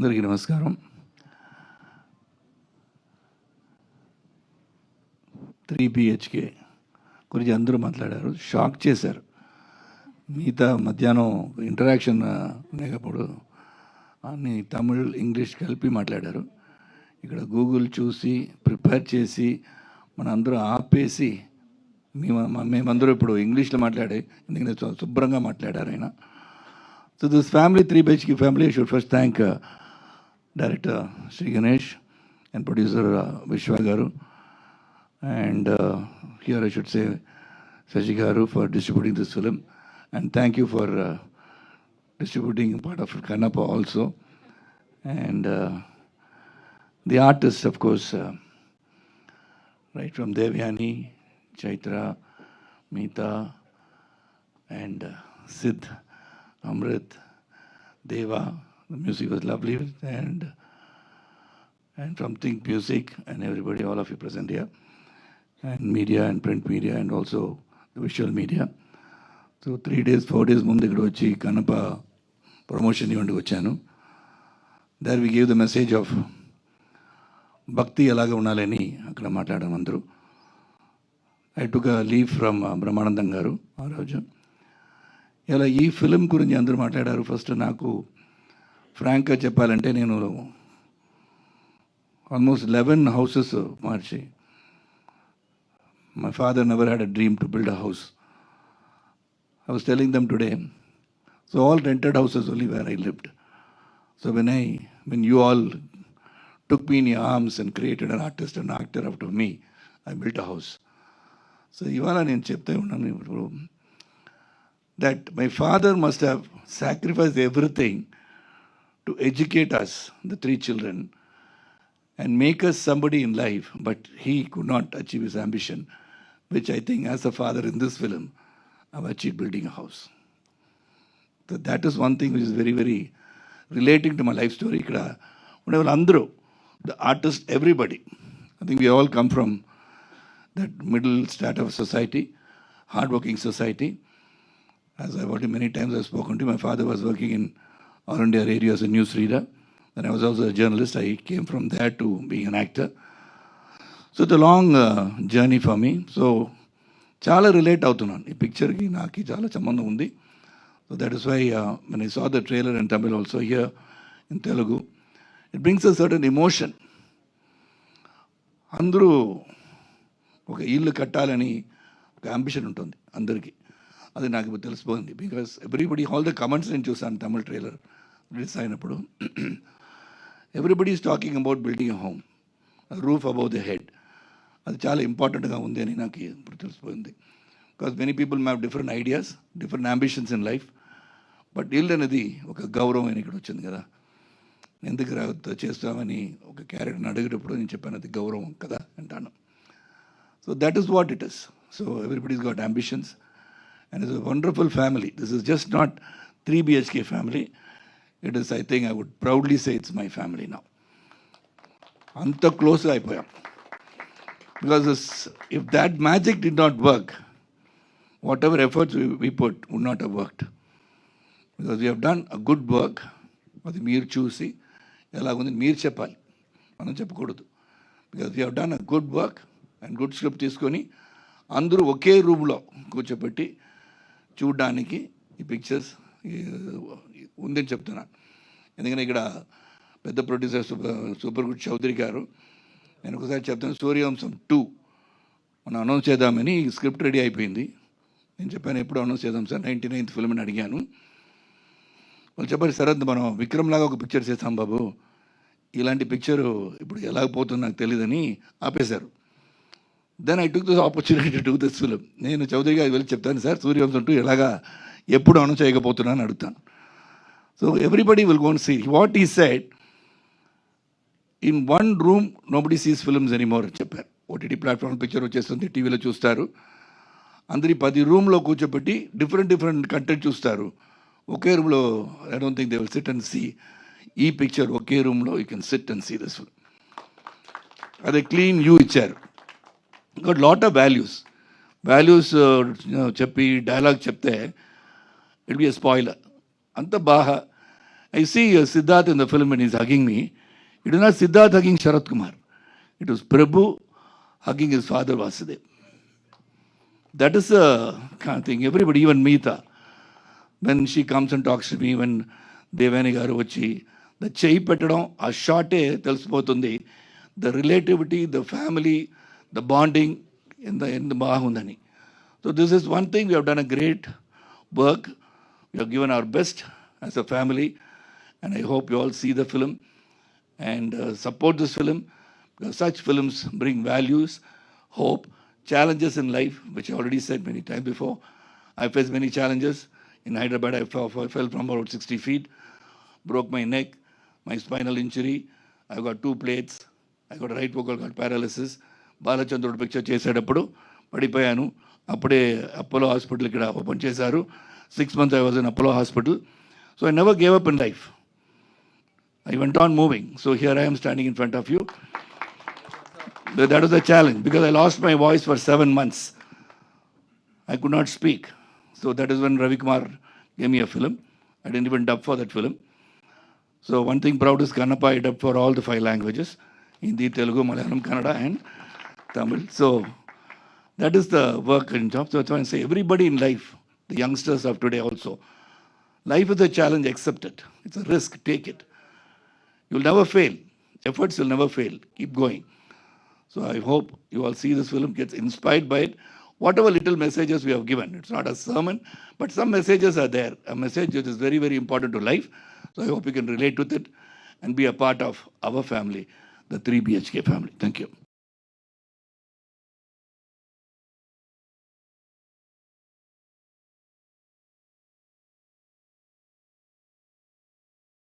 అందరికీ నమస్కారం. Three BHK గురించి అందరూ మాట్లాడారు. షాక్ చేశారు. మిగతా మధ్యాహ్నం ఇంటరాక్షన్ లేకపోడు అన్ని తమిళ్ ఇంగ్లీష్ కలిపి మాట్లాడారు. ఇక్కడ గూగుల్ చూసి ప్రిపేర్ చేసి మన అందరూ ఆపేసి మేము మేమందరూ ఇప్పుడు ఇంగ్లీష్లో మాట్లాడే ఎందుకంటే శుభ్రంగా మాట్లాడారు ఆయన. So this family three BHK family should first director Sri Ganesh and producer uh, And uh, here I should say Sajigaru for distributing this film. And thank you for uh, distributing part of Kanapa also. And uh, the artists, of course, uh, right from Devyani, Chaitra, Meeta, and uh, Sid, Amrit, Deva, the music was lovely and and from Think Music and everybody, all of you present here, and media and print media and also the visual media. So three days four days ముందు ఇక్కడ వచ్చి కనప promotion ఇవ్వండి వచ్చాను there we give the message of bhakti ఎలాగ ఉండాలని అక్కడ మాట్లాడాము అందరూ I took leave from Brahmanandam garu ఆ రోజు ఇలా ఈ ఫిలిం గురించి అందరూ మాట్లాడారు ఫస్ట్ నాకు ఫ్రాంక్గా చెప్పాలంటే నేను almost eleven houses March my father never had a dream to build a house I was telling them today so all rented houses only where I lived so when I when you all took me in your arms and created an artist and actor out of me, I built a house. So ఇవాళ నేను చెప్తే ఉన్నాను ఇప్పుడు that my father must have sacrifice everything to educate us, the three children, and make us somebody in life. But he could not achieve his ambition, which I think, as a father in this film, I've achieved building a house. So that is one thing which is very, very relating to my life story. Ikkada, whenever the artist, everybody, I think we all come from that middle strata of society, hardworking society. As I've already many times I've spoken to, my father was working in All India Radio as a news reader. Then I was also a journalist. I came from there to being an actor. So it's a long uh, journey చాలా relate అవుతున్నాను. ఈ పిక్చర్కి నాకు చాలా సంబంధం ఉంది. So that is why మన saw the trailer in Tamil also here in Telugu it brings a certain emotion అందరూ ఒక ఇల్లు కట్టాలని ఒక అంబిషన్ ఉంటుంది అందరికీ. అది నాకు ఇప్పుడు తెలిసిపోయింది. Because everybody all the comments నేను చూసాను తమిళ్ ట్రైలర్ రిలీజ్ అయినప్పుడు everybody is talking about building home roof above the head అది చాలా ఇంపార్టెంట్గా ఉంది అని నాకు ఇప్పుడు తెలిసిపోయింది. Because many people have different ideas different ambitions in life but ఇల్లు అనేది ఒక గౌరవం అని ఇక్కడ వచ్చింది కదా. ఎందుకు రా చేస్తామని ఒక క్యారెక్టర్ని అడిగేటప్పుడు నేను చెప్పాను అది గౌరవం కదా అంటాను. So that is what it is so everybody's got ambitions and it's wonderful family this is just not three BHK family it is I think I would proudly say it's my family నా అంత క్లోజ్గా అయిపోయాం. Because if that magic did not work whatever efforts we put would not have worked because you have done a good work అది మీరు చూసి ఎలాగుంది మీరు చెప్పాలి. మనం చెప్పకూడదు. Because you have done a good work and good script తీసుకొని అందరూ ఒకే రూమ్లో కూర్చోబెట్టి చూడడానికి ఈ పిక్చర్స్ ఉందని చెప్తున్నాను ఎందుకంటే ఇక్కడ పెద్ద producer super super good Chowdary garu నేను ఒకసారి చెప్తాను సూర్యవంశం టూ మనం అనౌన్స్ చేద్దామని స్క్రిప్ట్ రెడీ అయిపోయింది. నేను చెప్పాను ఎప్పుడు అనౌన్స్ చేద్దాం సార్ నైంటీ నైన్త్ ఫిల్మ్ అని అడిగాను. వాళ్ళు చెప్పారు సరే మనం విక్రమ్ లాగా ఒక పిక్చర్ చేస్తాం బాబు ఇలాంటి పిక్చర్ ఇప్పుడు ఎలా పోతుందో నాకు తెలియదని ఆపేశారు. Then I took this opportunity to this film నేను చౌదరి గారికి వెళ్ళి చెప్తాను సార్ సూర్యవంశం టూ ఎలాగా ఎప్పుడు అనౌన్స్ చేయకపోతున్నాను అడుగుతాను. So everybody will gonna see what he said in one room nobody sees films anymore అని చెప్పారు. ఓటీటీ ప్లాట్ఫామ్ పిక్చర్ వచ్చేస్తుంది టీవీలో చూస్తారు. అందరి పది రూమ్లో కూర్చోబెట్టి డిఫరెంట్ డిఫరెంట్ కంటెంట్ చూస్తారు. ఒకే రూమ్లో I don't think they will sit and see ఈ పిక్చర్ ఒకే రూమ్లో you can sit and see this film అదే క్లీన్ యూ ఇచ్చారు. Got lot of values values చెప్పి డైలాగ్ చెప్తే ఇట్ బి ఎ స్పాయిలర్ అంత బాగా I see uh, Siddharth in the film when he's hugging me. It is not Siddharth hugging Sharat Kumar. It was Prabhu hugging his father Vasudev. That is the kind of thing. Everybody, even Meeta, when she comes and talks to me, when దేవాని గారు వచ్చి the చేయి పెట్టడం ఆ షార్టే తెలిసిపోతుంది the relativity the family the bonding ఎంత ఎంత బాగుందని so this is one thing we have a great work we have given our best as a family And I hope you all see the film and uh, support this film because such films bring values, hope, challenges in life, which I already said many times before. I faced many challenges. In Hyderabad, I fell, I fell from about 60 feet, broke my neck, my spinal injury. I got two plates. I got a right vocal cord paralysis. Balachandrudu picture చేసేటప్పుడు పడిపోయాను అప్పుడే Apollo hospital ఇక్కడ open చేశారు six months I was in Apollo hospital so I never gave up in life I went on moving. So here I am standing in front of you. That was a challenge because I lost my voice for seven months. I could not speak. So that is when Ravi Kumar gave me a film. I didn't even dub for that film. So one thing proud is Kannapa, I dubbed for all the five languages. Hindi, Telugu, Malayalam, Kannada and Tamil. So that is the work and job. So that's why I say everybody in life, the youngsters of today also, life is a challenge, accept it. It's a risk, take it. You'll never fail. Efforts will never fail. Keep going. So I hope you all see this film, gets inspired by it. Whatever little messages we have given, it's not a sermon, but some messages are there. A message which is very, very important to life. So I hope you can relate with it and be a part of our family, the 3 BHK family. Thank you.